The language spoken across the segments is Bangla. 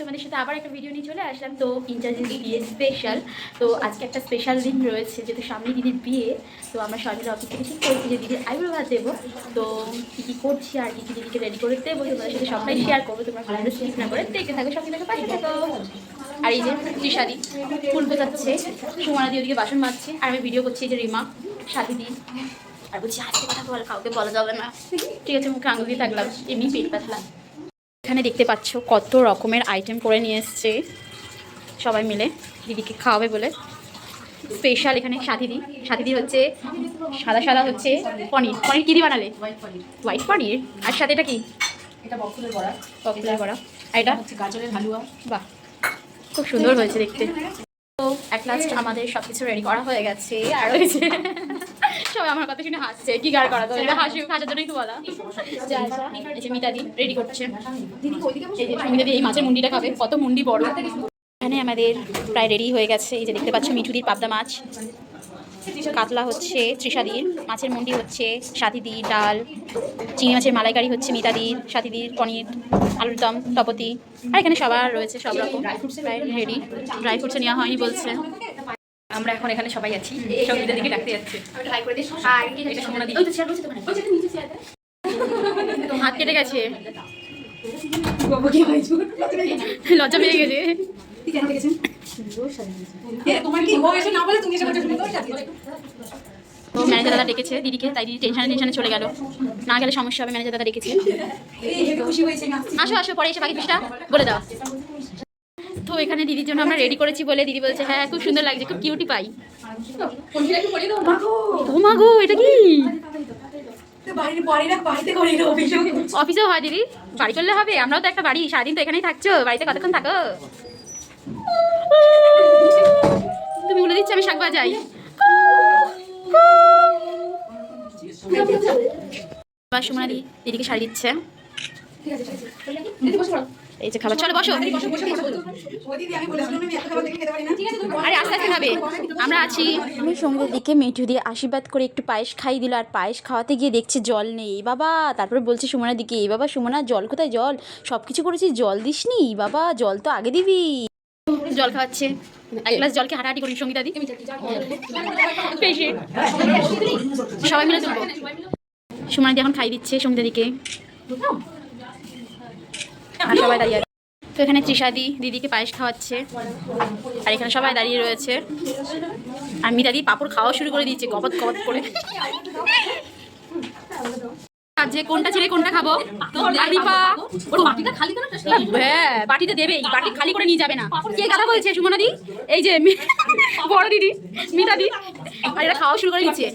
তোমাদের সাথে আবার একটা ভিডিও নিয়ে চলে আসলাম। তো ইন্টারভিউ বিয়ে স্পেশাল তো আজকে একটা স্পেশাল দিন রয়েছে, যেহেতু সামনে দিদির বিয়ে, তো আমরা সবাই অফিস থেকে ঠিক করেছি যে দিদির আইব্রো ভাত দেবো, তো কী কী করছি আর কী কী দিদিকে রেডি করে দেবো তোমাদের সাথে সবটাই শেয়ার করব। তোমরা ভিডিওটা স্কিপ না করে দেখতে থাকো, সঙ্গে থেকে, পাশে থাকো। আর এই যে ত্রিশাদি ফুল বোঝাচ্ছে সুমানা দিয়ে ওদিকে বাসন মাজছে, আর আমি ভিডিও করছি যে রিমা, সাথী দি। আর বলছি, আজকে কথা বল, কাউকে বলা যাবে না। ঠিক আছে, মুখে আঙুল দিয়ে থাকলাম, এমনি পেট পাতলাম এখানে দেখতে পাচ্ছ কত রকমের আইটেম করে নিয়ে এসছে। সবাই মিলে দিদিকে খাওয়াবে বলে। স্পেশাল এখানে সাথীদি। সাথীদি হচ্ছে সাদা সাদা হচ্ছে পনির। পনির কী দিয়ে বানালে? হোয়াইট পনির। আর সাথে এটা কি? এটা বকফুলের বড়া। আর এটা? হচ্ছে গাজরের হালুয়া। বাহ খুব সুন্দর হয়েছে দেখতে। তো অ্যাট লাস্ট আমাদের সব কিছু রেডি করা হয়ে গেছে। আর হয়েছে সবাই আমার কথা শুনে হাসছে। কি গার করা তো হাসি হাসার জন্যই তো বলা। এই যে মিতাদি রেডি করছে। এই মাছের মুন্ডিটা খাবে। কত মুন্ডি বড়। এখানে আমাদের প্রায় রেডি হয়ে গেছে। এই যে দেখতে পাচ্ছ মিঠুদির পাবদা মাছ। কাতলা হচ্ছে ত্রিশাদির মাছের মুন্ডি হচ্ছে সাথীদির ডাল চিংড়ি মাছের মালাইকারি হচ্ছে মিতাদির সাথীদির পনির আলুর দম তপতি। আর এখানে সবার রয়েছে সব রকম। প্রায় রেডি ড্রাই ফ্রুটস নেওয়া হয়নি বলছে। আমরা এখন এখানে সবাই আছি। সঙ্গীদের দিকে ডাকতে যাচ্ছে। হাত। কেটে গেছে। লজ্জা পেয়ে গেছে। তোমার কি বউ এসে না বলে তুমি এসে বলছো সুন্দর সাজিয়েছো। তো ম্যানেজার দাদা ডেকেছে দিদিকে তাই দিদি টেনশনে টেনশনে চলে গেল। না গেলে সমস্যা হবে ম্যানেজার দাদা ডেকেছে। এই হেবি খুশি হয়েছে না আসো আসো পরে এসে বাকি পিসটা বলে দাও। এখানে দিদির জন্য আমরা রেডি করেছি বলে দিদি বলছে হ্যাঁ খুব সুন্দর লাগছে, খুব কিউটি পাই কোনটা একটু পরিয়ে দাও মাগো ও মা গো এটা কি? অফিসেও হয় দিদি, বাড়ি করলে হবে, আমরাও তো একটা বাড়ি, সারাদিন তো এখানেই থাকছো, বাড়িতে কতক্ষণ থাকো? তুমি বলে দিচ্ছি, আমি শাক বাজাই। দিদিকে শাড়ি দিচ্ছে। এই যে খাবার চলো বসো। ওদিকে আমি বলেছিলাম আমি এত খাবার দেখে খেতে পারি না। ঠিক আছে তুমি আরে আস্তে আস্তে খাবে। আমরা আছি। আমি সঙ্গে দিকে মেঠু দিয়ে আশীর্বাদ করে একটু পায়েস খাইয়ে দিল আর পায়েস খাওয়াতে গিয়ে দেখছি জল নেই। এই বাবা তারপরে বলছে সুমনার দিকে এই বাবা সুমনা জল কোথায়? জল? সব কিছু করেছি জল দিসনি? বাবা জল তো আগে দিবি। জল খাওয়াচ্ছে। এক গ্লাস জলকে হাঁটাহাঁটি করি সঙ্গীতা দি। সবাই মিলে সুমনা দি এখন খাই দিচ্ছে সঙ্গীতা দিকে। আর সবাই দাঁড়িয়ে আছে। তো এখানে তৃষাদি দিদিকে পায়েস খাওয়াচ্ছে। আর এখানে সবাই দাঁড়িয়ে রয়েছে। আর মিতাদি পাপড় খাওয়া শুরু করে দিয়েছে কপত কপত করে। যে কোনটা ছেড়ে কোনটা খাব? আর দীপা ওর বাটিটা খালি হ্যাঁ বাটিতে দেবেই বাটি খালি করে নিয়ে যাবে না। কে কথা বলছে সুমনা দি? এই যে বড় দিদি মিতাদি আর এটা খাওয়া শুরু করে দিচ্ছে।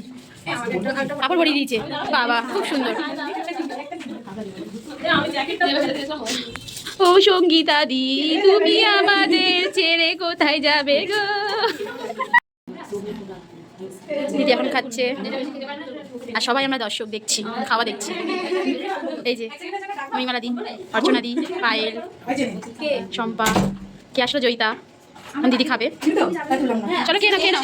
কাপড় ভরিয়ে দিয়েছে। বাবা খুব সুন্দর। ও। সঙ্গীতা দি তুমি আমাদের ছেড়ে কোথায় যাবে গো? দিদি এখন খাচ্ছে। আর সবাই আমরা দর্শক দেখছি খাওয়া দেখছি। এই যে মহিমালা দি অর্চনা দি পায়েল শম্পা কে আসলো জয়িতা? এখন দিদি খাবে। চলো কে না কে না।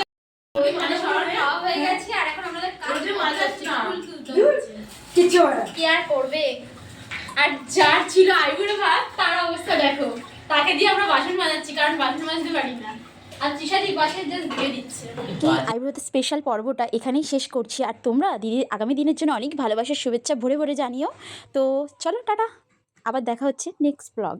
হয় আর করবে? আর যার ছিল আইবুড়ো ভাত, তার অবস্থা দেখো। তাকে দিয়ে আমরা বাসন মাজাচ্ছি, কারণ বাসন মাজতে পারি না। আইব্রোতে স্পেশাল পর্বটা এখানেই শেষ করছি। আর তোমরা দিদির আগামী দিনের জন্য অনেক ভালোবাসার শুভেচ্ছা ভরে ভরে জানিও। তো চলো, টাটা। আবার দেখা হচ্ছে নেক্সট ব্লগ